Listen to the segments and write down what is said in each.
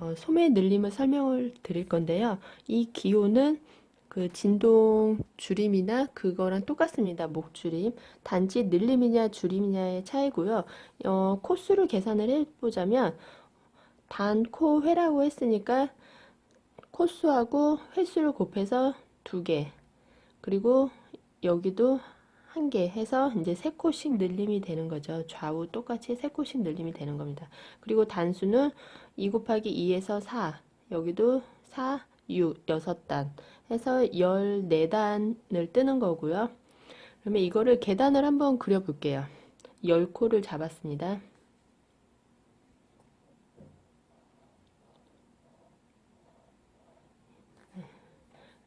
어, 소매 늘림을 설명을 드릴 건데요. 이 기호는 그 진동 줄임이나 그거랑 똑같습니다. 목 줄임. 단지 늘림이냐 줄임이냐의 차이고요. 어, 코수를 계산을 해보자면 단 코 회라고 했으니까 코수하고 횟수를 곱해서 두 개. 그리고 여기도 한 개 해서 이제 세 코씩 늘림이 되는 거죠. 좌우 똑같이 세 코씩 늘림이 되는 겁니다. 그리고 단수는 2 곱하기 2에서 4. 여기도 4, 6, 6단 해서 14단을 뜨는 거고요. 그러면 이거를 계단을 한번 그려 볼게요. 10코를 잡았습니다.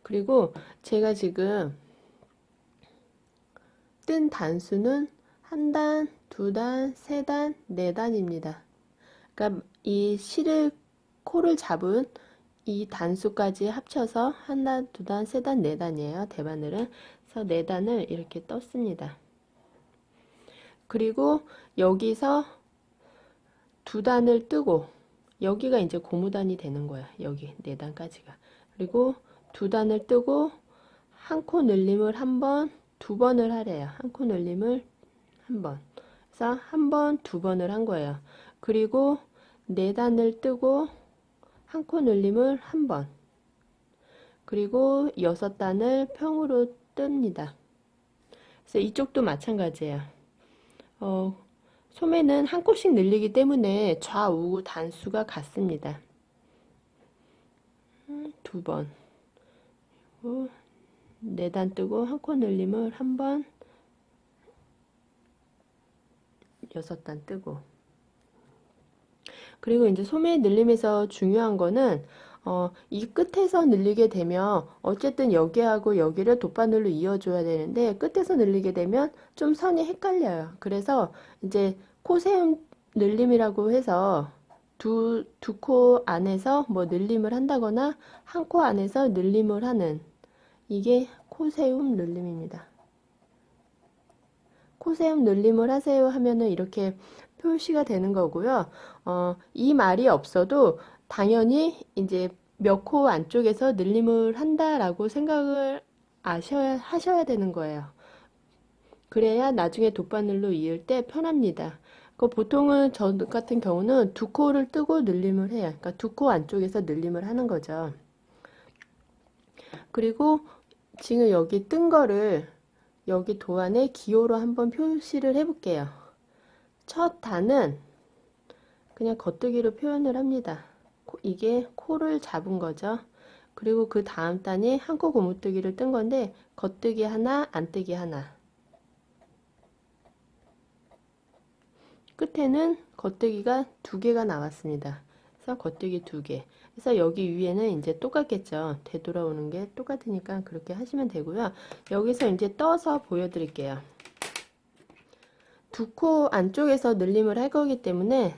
그리고 제가 지금 뜬 단수는 한 단, 두 단, 세 단, 네 단입니다. 그러니까 이 실을 코를 잡은 이 단수까지 합쳐서 한 단, 두 단, 세 단, 네 단이에요. 대바늘은. 그래서 네 단을 이렇게 떴습니다. 그리고 여기서 두 단을 뜨고 여기가 이제 고무단이 되는 거야. 여기 네 단까지가. 그리고 두 단을 뜨고 한 코 늘림을 한 번, 두 번을 하래요. 한 코 늘림을 한 번. 그래서 한 번, 두 번을 한 거예요. 그리고 네 단을 뜨고 한 코 늘림을 한 번. 그리고 여섯 단을 평으로 뜹니다. 그래서 이쪽도 마찬가지예요. 어, 소매는 한 코씩 늘리기 때문에 좌우 단수가 같습니다. 음, 두 번. 네 단 뜨고 한 코 늘림을 한 번, 여섯 단 뜨고. 그리고 이제 소매 늘림에서 중요한 거는 어, 이 끝에서 늘리게 되면 어쨌든 여기하고 여기를 돗바늘로 이어줘야 되는데 끝에서 늘리게 되면 좀 선이 헷갈려요. 그래서 이제 코세움 늘림이라고 해서 두, 두 코 안에서 뭐 늘림을 한다거나 한 코 안에서 늘림을 하는 이게 코세움 늘림입니다. 코세움 늘림을 하세요 하면은 이렇게 표시가 되는 거고요. 어, 이 말이 없어도 당연히 이제 몇 코 안쪽에서 늘림을 한다라고 생각을 아셔야 하셔야 되는 거예요. 그래야 나중에 돗바늘로 이을 때 편합니다. 그 보통은 저 같은 경우는 두 코를 뜨고 늘림을 해요. 그러니까 두 코 안쪽에서 늘림을 하는 거죠. 그리고 지금 여기 뜬 거를 여기 도안에 기호로 한번 표시를 해 볼게요. 첫 단은 그냥 겉뜨기로 표현을 합니다. 이게 코를 잡은 거죠. 그리고 그 다음 단이 한 코 고무뜨기를 뜬 건데 겉뜨기 하나, 안뜨기 하나. 끝에는 겉뜨기가 두 개가 나왔습니다. 그래서 겉뜨기 두 개. 그래서 여기 위에는 이제 똑같겠죠. 되돌아오는 게 똑같으니까 그렇게 하시면 되고요. 여기서 이제 떠서 보여드릴게요. 두 코 안쪽에서 늘림을 할 거기 때문에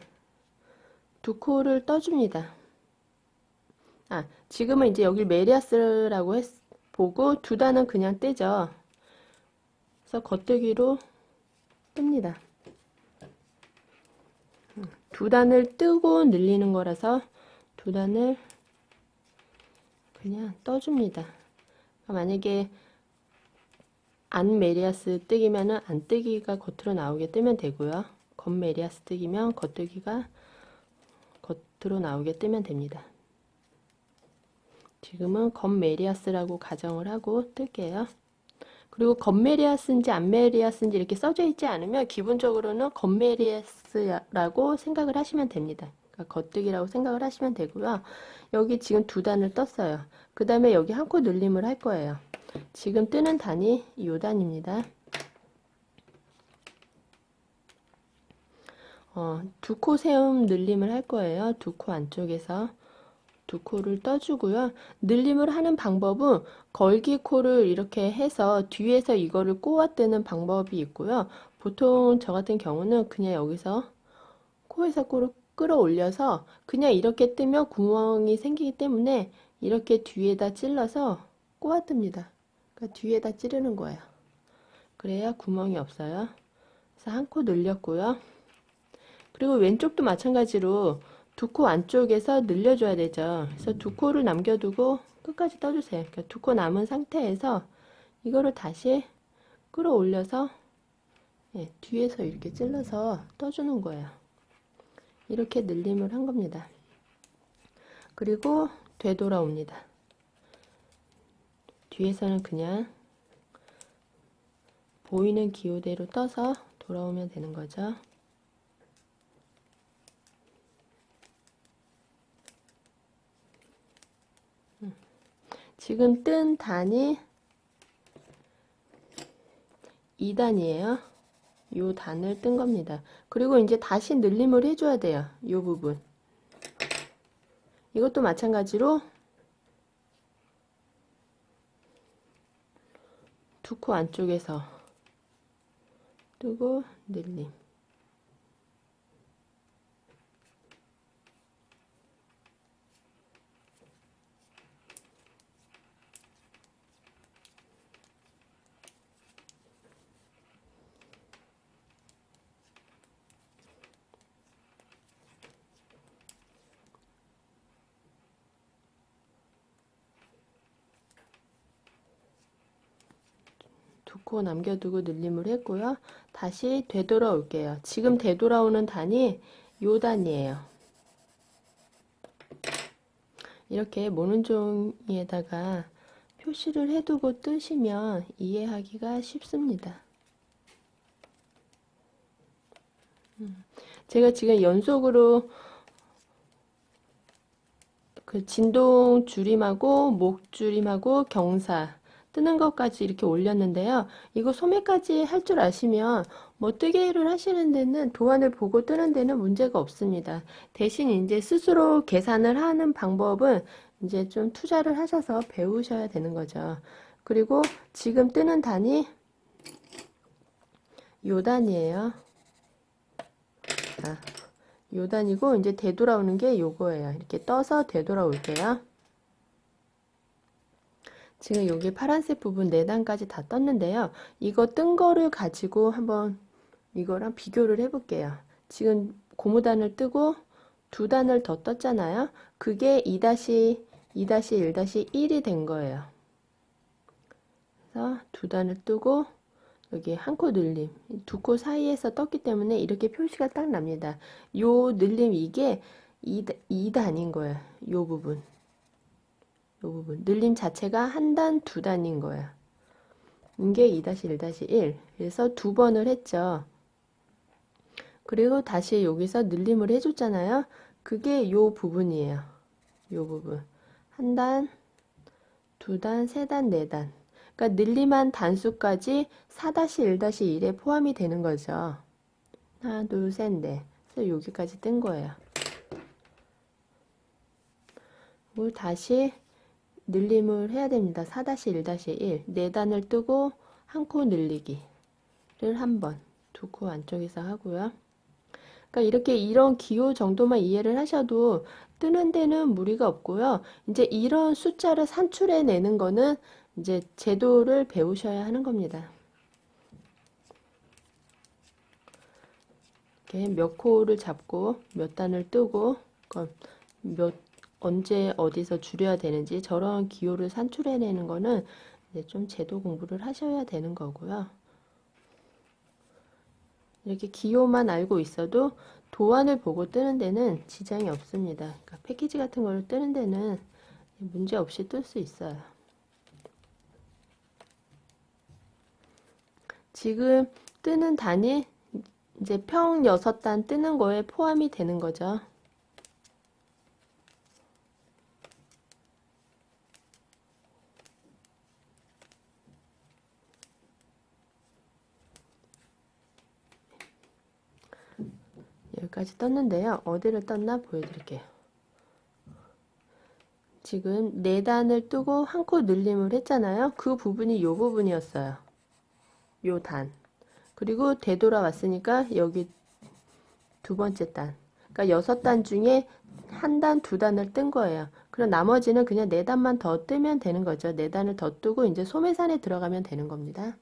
두 코를 떠줍니다. 아, 지금은 이제 여기 메리아스라고 했, 보고 두 단은 그냥 떼죠. 그래서 겉뜨기로 뜹니다. 두 단을 뜨고 늘리는 거라서 두 단을 그냥 떠줍니다. 만약에 안 메리아스 뜨기면은 안 뜨기가 겉으로 나오게 뜨면 되고요. 겉 메리아스 뜨기면 겉뜨기가 겉으로 나오게 뜨면 됩니다. 지금은 겉 메리아스라고 가정을 하고 뜰게요. 그리고 겉메리아스인지 안메리아스인지 이렇게 써져 있지 않으면 기본적으로는 겉메리아스라고 생각을 하시면 됩니다. 그러니까 겉뜨기라고 생각을 하시면 되고요. 여기 지금 두 단을 떴어요. 그 다음에 여기 한 코 늘림을 할 거예요. 지금 뜨는 단이 이 단입니다. 어, 두 코 세움 늘림을 할 거예요. 두 코 안쪽에서 두 코를 떠주고요. 늘림을 하는 방법은 걸기 코를 이렇게 해서 뒤에서 이거를 꼬아 뜨는 방법이 있고요. 보통 저 같은 경우는 그냥 여기서 코에서 코를 끌어올려서 그냥 이렇게 뜨면 구멍이 생기기 때문에 이렇게 뒤에다 찔러서 꼬아 뜹니다. 그러니까 뒤에다 찌르는 거예요. 그래야 구멍이 없어요. 그래서 한 코 늘렸고요. 그리고 왼쪽도 마찬가지로 두 코 안쪽에서 늘려줘야 되죠. 그래서 두 코를 남겨두고 끝까지 떠주세요. 그러니까 두 코 남은 상태에서 이거를 다시 끌어올려서 예, 뒤에서 이렇게 찔러서 떠주는 거예요. 이렇게 늘림을 한 겁니다. 그리고 되돌아옵니다. 뒤에서는 그냥 보이는 기호대로 떠서 돌아오면 되는 거죠. 음. 지금 뜬 단이 2단이에요. 요 단을 뜬 겁니다. 그리고 이제 다시 늘림을 해줘야 돼요. 요 부분. 이것도 마찬가지로 두 코 안쪽에서 뜨고 늘림. 두코 남겨두고 늘림을 했고요. 다시 되돌아올게요. 지금 되돌아오는 단이 요 단이에요. 이렇게 모는 종이에다가 표시를 해두고 뜨시면 이해하기가 쉽습니다. 음, 제가 지금 연속으로 그 진동 줄임하고 목 줄임하고 경사 뜨는 것까지 이렇게 올렸는데요. 이거 소매까지 할 줄 아시면 뭐 뜨개를 하시는 데는 도안을 보고 뜨는 데는 문제가 없습니다. 대신 이제 스스로 계산을 하는 방법은 이제 좀 투자를 하셔서 배우셔야 되는 거죠. 그리고 지금 뜨는 단이 요 단이에요. 자, 요 단이고 이제 되돌아오는 게 요거예요. 이렇게 떠서 되돌아올게요. 지금 여기 파란색 부분 4단까지 다 떴는데요. 이거 뜬 거를 가지고 한번 이거랑 비교를 해볼게요. 지금 고무단을 뜨고 두 단을 더 떴잖아요. 그게 2-2-1-1이 된 거예요. 그래서 두 단을 뜨고 여기 한 코 늘림 두 코 사이에서 떴기 때문에 이렇게 표시가 딱 납니다. 요 늘림 이게 2단인 거예요. 요 부분 이 부분 늘림 자체가 한 단, 두 단인 거야. 이게 2-1-1 그래서 두 번을 했죠. 그리고 다시 여기서 늘림을 해줬잖아요. 그게 요 부분이에요. 요 부분. 한 단, 두 단, 세 단, 네 단. 그러니까 늘림한 단수까지 4-1-1에 포함이 되는 거죠. 하나, 둘, 셋, 넷. 그래서 여기까지 뜬 거예요. 그리고 다시 늘림을 해야 됩니다. 4-1-1 4단을 뜨고 한 코 늘리기를 한 번, 두 코 안쪽에서 하고요. 그러니까 이렇게 이런 기호 정도만 이해를 하셔도 뜨는 데는 무리가 없고요. 이제 이런 숫자를 산출해 내는 거는 이제 제도를 배우셔야 하는 겁니다. 이렇게 몇 코를 잡고 몇 단을 뜨고 몇 언제 어디서 줄여야 되는지 저런 기호를 산출해내는 거는 이제 좀 제도 공부를 하셔야 되는 거고요. 이렇게 기호만 알고 있어도 도안을 보고 뜨는 데는 지장이 없습니다. 그러니까 패키지 같은 걸 뜨는 데는 문제 없이 뜰 수 있어요. 지금 뜨는 단이 이제 평 6단 뜨는 거에 포함이 되는 거죠. 여기까지 떴는데요. 어디를 떴나 보여드릴게요. 지금 4단을 뜨고 한 코 늘림을 했잖아요. 그 부분이 요 부분이었어요. 요 단. 그리고 되돌아왔으니까 여기 두 번째 단. 그러니까 6단 중에 한 단, 두 단을 뜬 거예요. 그럼 나머지는 그냥 4단만 더 뜨면 되는 거죠. 4단을 더 뜨고 이제 소매산에 들어가면 되는 겁니다.